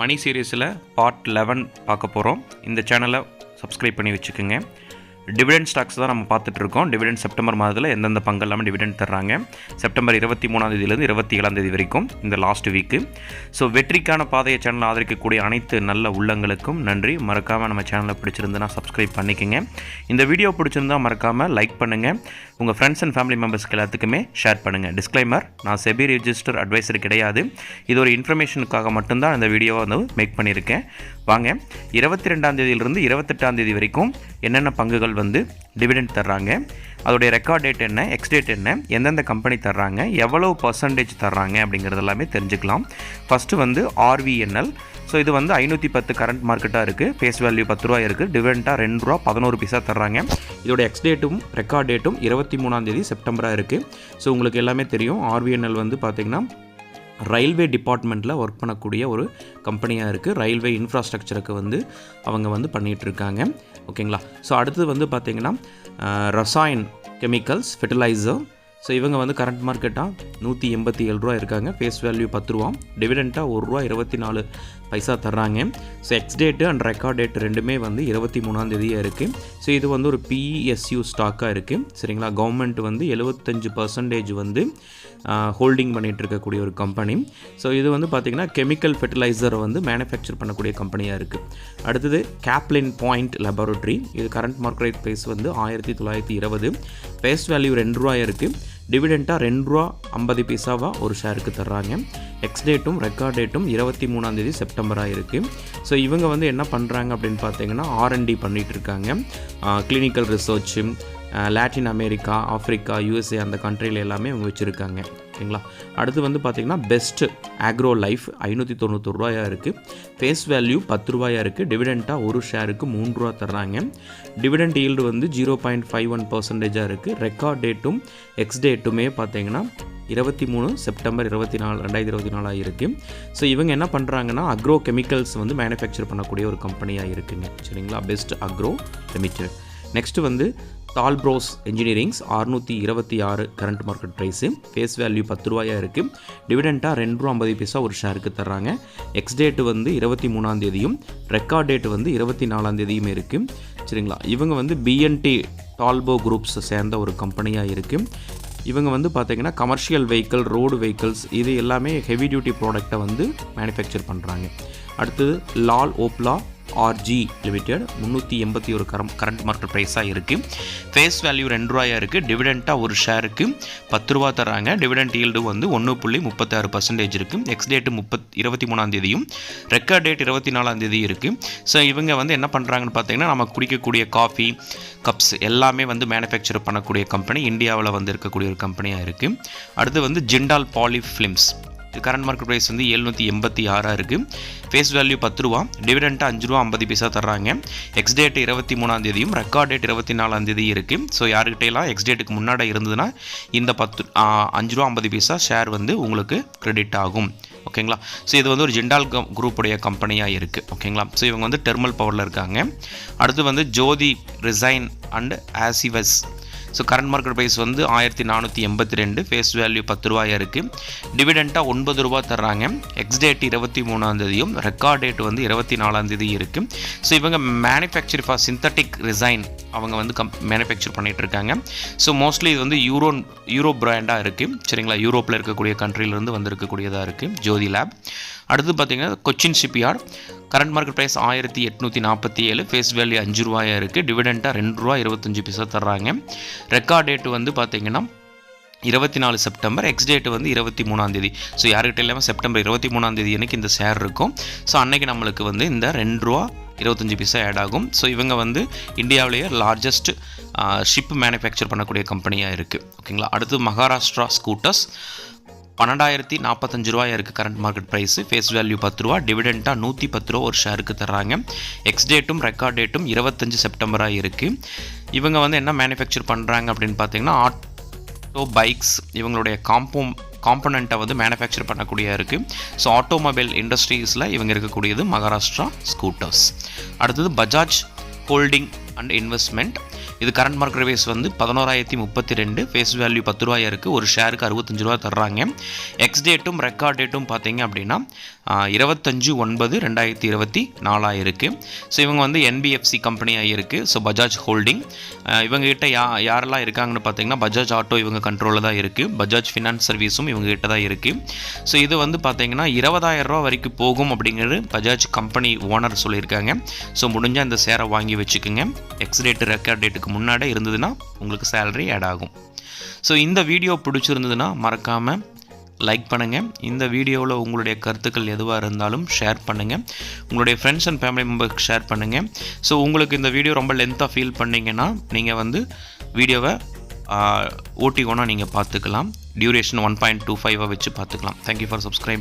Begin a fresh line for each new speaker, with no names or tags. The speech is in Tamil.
மணி சீரீஸில் பார்ட் லெவன் பார்க்க போகிறோம் இந்த சேனலை சப்ஸ்கிரைப் பண்ணி வச்சுக்கோங்க. டிவிடெண்ட் ஸ்டாக்ஸ் தான் நம்ம பார்த்துட்டு இருக்கோம் டிவிடெண்ட் செப்டம்பர் மாதத்தில் எந்தெந்த பங்கு இல்லாமல் டிவிடெண்ட் தர்றாங்க. செப்டம்பர் இருபத்தி மூணாந்தேதியிலேருந்து இருபத்தி ஏழாந்தேதி வரைக்கும் இந்த லாஸ்ட் வீக்கு ஸோ வெற்றிக்கான பாதையை சேனல் ஆதரிக்கக்கூடிய அனைத்து நல்ல உள்ளங்களுக்கும் நன்றி. மறக்காமல் நம்ம சேனலை பிடிச்சிருந்துன்னா சப்ஸ்கிரைப் பண்ணிக்கோங்க. இந்த வீடியோ பிடிச்சிருந்தா மறக்காமல் லைக் பண்ணுங்கள் உங்கள் ஃப்ரெண்ட்ஸ் அண்ட் ஃபேமிலி மெம்பர்ஸ்க்கு எல்லாத்துக்குமே ஷேர் பண்ணுங்கள் டிஸ்க்ளைமர் நான் செபி ரிஜிஸ்டர் அட்வைசர் கிடையாது. இது ஒரு இன்ஃபர்மேஷனுக்காக மட்டும்தான் இந்த வீடியோவை வந்து மேக் பண்ணியிருக்கேன். வாங்க இருபத்தி ரெண்டாம் தேதியிலிருந்து இருபத்தெட்டாம் தேதி வரைக்கும் என்னென்ன பங்குகள் வந்து டிவிடெண்ட் தர்றாங்க அதோடைய ரெக்கார்ட் டேட் என்ன எக்ஸ்டேட் என்ன எந்தெந்த கம்பெனி தர்றாங்க எவ்வளவு பர்சன்டேஜ் தர்றாங்க அப்படிங்கிறது எல்லாமே தெரிஞ்சுக்கலாம். ஃபஸ்ட்டு வந்து ஆர்விஎன்எல் ஸோ இது வந்து ஐநூற்றி பத்து கரண்ட் மார்க்கெட்டாக இருக்குது ஃபேஸ் வேல்யூ பத்து ரூபா இருக்குது டிவிடெண்ட்டாக ரெண்டு ரூபா பதினோரு பைசா தர்றாங்க. இதோட எக்ஸ்டேட்டும் ரெக்கார்ட் டேட்டும் இருபத்தி மூணாந்தேதி செப்டம்பராக இருக்குது ஸோ உங்களுக்கு எல்லாமே தெரியும். ஆர்விஎன்எல் வந்து பார்த்திங்கன்னா ரயில்வே டிபார்ட்மெண்ட்டில் ஒர்க் பண்ணக்கூடிய ஒரு கம்பெனியாக இருக்குது ரயில்வே இன்ஃப்ராஸ்ட்ரக்சருக்கு வந்து அவங்க வந்து பண்ணிகிட்டு இருக்காங்க. ஓகேங்களா? ஸோ அடுத்தது வந்து பார்த்திங்கன்னா ரசாயன் கெமிக்கல்ஸ் ஃபெர்டிலைசர் ஸோ இவங்க வந்து கரண்ட் மார்க்கெட்டாக நூற்றி எண்பத்தி ஏழு ரூபா இருக்காங்க. ஃபேஸ் வேல்யூ பத்து ரூபா டிவிடெண்ட்டாக ஒரு ரூபா இருபத்தி நாலு பைசா தர்றாங்க. So ex date and record date ரெண்டுமே வந்து இருபத்தி மூணாந்தேதியாக இருக்குது ஸோ இது வந்து ஒரு பிஎஸ்யூ ஸ்டாக்காக இருக்குது சரிங்களா? கவர்மெண்ட் வந்து எழுபத்தஞ்சு பர்சன்டேஜ் வந்து ஹோல்டிங் பண்ணிகிட்டு இருக்கக்கூடிய ஒரு கம்பெனி ஸோ இது வந்து பார்த்திங்கன்னா கெமிக்கல் ஃபெர்டிலைசரை வந்து மேனுஃபேக்சர் பண்ணக்கூடிய கம்பெனியாக இருக்குது அடுத்தது கேப்லின் பாயிண்ட் லெபார்ட்ரி இது கரண்ட் மார்க்கெட் ப்ரைஸ் வந்து ஆயிரத்தி தொள்ளாயிரத்தி இருபது. ஃபேஸ் வேல்யூ ரெண்டு ரூபாய் இருக்குது டிவிடெண்ட்டாக ரெண்டு ரூபா ஐம்பது பைசாவாக ஒரு ஷேருக்கு தர்றாங்க. எக்ஸ் டேட்டும் ரெக்கார்ட் டேட்டும் இருபத்தி மூணாந்தேதி செப்டம்பராக இருக்குது ஸோ இவங்க வந்து என்ன பண்ணுறாங்க அப்படின்னு பார்த்தீங்கன்னா ஆர்என்டி பண்ணிகிட்டு இருக்காங்க. Clinical research Latin America Africa USA அந்த கண்ட்ரியில் எல்லாமே இவங்க வச்சுருக்காங்க. ஓகேங்களா? அடுத்து வந்து பார்த்திங்கன்னா பெஸ்ட்டு ஆக்ரோ லைஃப் ஐநூற்றி தொண்ணூத்தொரு ரூபாயாக இருக்குது ஃபேஸ் வேல்யூ பத்து ரூபாயாக இருக்குது டிவிடெண்ட்டாக ஒரு ஷேருக்கு மூணு ரூபா தர்றாங்க. டிவிடெண்ட் ஈல்டு வந்து ஜீரோ பாயிண்ட் ஃபைவ் ஒன் பர்சன்டேஜாக இருக்குது ரெக்கார்ட் டேட்டும் எக்ஸ் டேட்டுமே பார்த்தீங்கன்னா இருபத்தி மூணு செப்டம்பர் இருபத்தி நாலு ரெண்டாயிரத்தி இருபத்தி நாலாக இருக்குது ஸோ இவங்க என்ன பண்ணுறாங்கன்னா அக்ரோ கெமிக்கல்ஸ் வந்து மேனுஃபேக்சர் பண்ணக்கூடிய ஒரு கம்பெனியாக இருக்குங்க. சரிங்களா? பெஸ்ட் அக்ரோ லிமிடெட் நெக்ஸ்ட்டு வந்து டால்ப்ரோஸ் இன்ஜினியரிங்ஸ் அறுநூற்றி இருபத்தி ஆறு current market price face value பத்து ரூபாயாக இருக்குது டிவிடெண்ட்டாக ரெண்டு ரூபா ஐம்பது பைசா ஒரு ஷேருக்கு தர்றாங்க. எக்ஸ் டேட்டு வந்து இருபத்தி மூணாம் தேதியும் ரெக்கார்ட் டேட் வந்து இருபத்தி நாலாம் தேதியும் இருக்குது சரிங்களா? இவங்க வந்து பிஎன்டி டால்போ குரூப்ஸ் சேர்ந்த ஒரு கம்பெனியாக இருக்குது இவங்க வந்து பார்த்திங்கன்னா கமர்ஷியல் வெஹிக்கிள் ரோடு வெஹிக்கிள்ஸ் இது எல்லாமே ஹெவி டியூட்டி ப்ராடக்டை வந்து மேனுஃபேக்சர் பண்ணுறாங்க அடுத்தது லால் ஓப்லா ஆர்ஜி லிமிடெட் முந்நூற்றி எண்பத்தி ஒரு கரம் கரண்ட் மார்க்கெட் ப்ரைஸாக இருக்குது ஃபேஸ் வேல்யூ ரெண்டு ரூபாயாக இருக்குது டிவிடெண்ட்டாக ஒரு ஷேருக்கு பத்து ரூபா தராங்க டிவிடெண்ட் ஈல்டு வந்து ஒன்று புள்ளி முப்பத்தாறு பர்சன்டேஜ் இருக்குது எக்ஸ் டேட்டு முப்பத் இருபத்தி மூணாம் தேதியும் ரெக்கார்ட் டேட் இருபத்தி நாலாம் தேதி இருக்குது ஸோ இவங்க வந்து என்ன பண்ணுறாங்கன்னு பார்த்தீங்கன்னா நம்ம குடிக்கக்கூடிய காஃபி கப்ஸ் எல்லாமே வந்து மேனுஃபேக்சர் பண்ணக்கூடிய கம்பெனி இந்தியாவில் வந்து இருக்கக்கூடிய ஒரு கம்பெனியாக இருக்குது அடுத்து வந்து Jindal poly films current market price வந்து எழுநூற்றி எண்பத்தி ஆறாக இருக்குது ஃபேஸ் வேல்யூ பத்து ரூபா டிவிடெண்ட்டாக அஞ்சு ரூபா ஐம்பது பைசா தர்றாங்க. எக்ஸ் டேட் இருபத்தி மூணாம் தேதியும் ரெக்கார்ட் டேட் இருபத்தி நாலாம் தேதி இருக்குது ஸோ யாருக்கிட்டையெல்லாம் எக்ஸ் டேட்டுக்கு முன்னாடி இருந்ததுன்னா இந்த பத்து அஞ்சு ரூபா ஐம்பது பைசா ஷேர் வந்து உங்களுக்கு கிரெடிட் ஆகும். ஓகேங்களா? ஸோ இது வந்து ஒரு ஜிண்டால் குரூப்புடைய கம்பெனியாக இருக்குது ஓகேங்களா? ஸோ இவங்க வந்து டெர்மல் பவரில் இருக்காங்க. அடுத்து வந்து Jyoti resin and adhesives so current market price வந்து ஆயிரத்தி நானூற்றி எண்பத்தி ரெண்டு ஃபேஸ் வேல்யூ பத்து ரூபாயாக இருக்குது டிவிடெண்ட்டாக ஒன்பது ரூபா தர்றாங்க. எக்ஸ் டேட் இருபத்தி மூணாந்தேதியும் ரெக்கார்ட் டேட் வந்து இருபத்தி நாலாந்தேதி இருக்குது ஸோ இவங்க மேனுஃபேக்சர் ஃபார் சிந்தட்டிக் ரிசைன் அவங்க வந்து கம் மேனுஃபேக்சர் பண்ணிகிட்டு இருக்காங்க. ஸோ மோஸ்ட்லி இது வந்து யூரோ யூரோ பிராண்டாக இருக்குது சரிங்களா? யூரோப்பில் இருக்கக்கூடிய கண்ட்ரிலேருந்து வந்திருக்கக்கூடியதாக இருக்குது ஜோதி லேப் அடுத்து பார்த்தீங்கன்னா Cochin shipyard. Current market price ஆயிரத்தி எட்நூற்றி நாற்பத்தி ஏழு ஃபேஸ் வேல்யூ அஞ்சு ரூபாயாக இருக்குது டிவிடெண்ட்டாக ரெண்டு ரூபா இருபத்தஞ்சு பைசா தர்றாங்க. ரெக்கார்ட் டேட் வந்து பார்த்திங்கன்னா இருபத்தி நாலு செப்டம்பர். எக்ஸ் டேட் வந்து இருபத்தி மூணாந்தேதி ஸோ யாருக்கிட்ட இல்லாமல் செப்டம்பர் இருபத்தி மூணாந்தேதி எனக்கு இந்த ஷேர் இருக்கும். ஸோ அன்னைக்கு நம்மளுக்கு வந்து இந்த ரெண்டு ரூபா இருபத்தஞ்சி பைசா ஆட் ஆகும். ஸோ இவங்க வந்து இந்தியாவிலேயே லார்ஜஸ்ட் ஷிப் மேனுஃபேக்சர் பண்ணக்கூடிய கம்பெனியாக இருக்குது ஓகேங்களா அடுத்து மகாராஷ்டிரா ஸ்கூட்டர்ஸ் பன்னெண்டாயிரத்தி நாற்பத்தஞ்சு ரூபாய் இருக்குது current market price face value பத்து ரூபா டிவிடெண்ட்டாக நூற்றி பத்து ரூபா ஒரு ஷேருக்கு தர்றாங்க. எக்ஸ் டேட்டும் ரெக்கார்ட் டேட்டும் இருபத்தஞ்சு செப்டம்பராக இருக்குது இவங்க வந்து என்ன மேனுஃபேக்சர் பண்ணுறாங்க அப்படின்னு பார்த்தீங்கன்னா ஆட்டோ பைக்ஸ் இவங்களுடைய காம்போம் காம்பனண்ட்டை வந்து மேனுஃபேக்சர் பண்ணக்கூடிய இருக்குது ஸோ ஆட்டோமொபைல் இண்டஸ்ட்ரீஸில் இவங்க இருக்கக்கூடியது மகாராஷ்டிரா ஸ்கூட்டர்ஸ் அடுத்தது பஜாஜ் ஹோல்டிங் அண்ட் இன்வெஸ்ட்மெண்ட் இது கரண்ட் மார்க்கெட் ப்ரைஸ் வந்து பதினோராயிரத்தி முப்பத்தி ரெண்டு ஃபேஸ் வேல்யூ பத்து ரூபாயா இருக்குது ஒரு ஷேருக்கு அறுபத்தஞ்சு ரூபா தர்றாங்க. எக்ஸ் டேட்டும் ரெக்கார்ட் டேட்டும் பார்த்தீங்க அப்படின்னா இருபத்தஞ்சு ஒன்பது ரெண்டாயிரத்தி இருபத்தி நாலாக இருக்குது ஸோ இவங்க வந்து என்பிஎஃப்சி கம்பெனியாக இருக்குது ஸோ பஜாஜ் ஹோல்டிங் இவங்ககிட்ட யா யாரெல்லாம் இருக்காங்கன்னு பார்த்தீங்கன்னா பஜாஜ் ஆட்டோ இவங்க கண்ட்ரோலில் தான் இருக்குது பஜாஜ் ஃபினான்ஸ் சர்வீஸும் இவங்ககிட்ட தான் இருக்குது ஸோ இது வந்து பார்த்தீங்கன்னா இருபதாயிரம் ரூபா வரைக்கும் போகும் அப்படிங்கிறது பஜாஜ் கம்பெனி ஓனர் சொல்லியிருக்காங்க. ஸோ முடிஞ்சால் இந்த ஷேரை வாங்கி வச்சுக்கோங்க. எக்ஸ் டேட்டு ரெக்கார்ட் டேட்டுக்கு முன்னாடி இருந்ததுன்னா உங்களுக்கு சேலரி ஆட் ஆகும். ஸோ இந்த வீடியோ பிடிச்சிருந்ததுன்னா மறக்காமல் லைக் பண்ணுங்கள் இந்த வீடியோவில் உங்களுடைய கருத்துக்கள் எதுவாக இருந்தாலும் ஷேர் பண்ணுங்கள் உங்களுடைய ஃப்ரெண்ட்ஸ் அண்ட் ஃபேமிலி மெம்பருக்கு ஷேர் பண்ணுங்கள் ஸோ உங்களுக்கு இந்த வீடியோ ரொம்ப லென்த்தாக ஃபீல் பண்ணிங்கன்னா நீங்கள் வந்து வீடியோவை ஓட்டி ஒன்றா நீங்கள் பார்த்துக்கலாம். டியூரேஷன் ஒன் பாயிண்ட் டூ ஃபைவாக வச்சு பார்த்துக்கலாம். Thank you for subscribe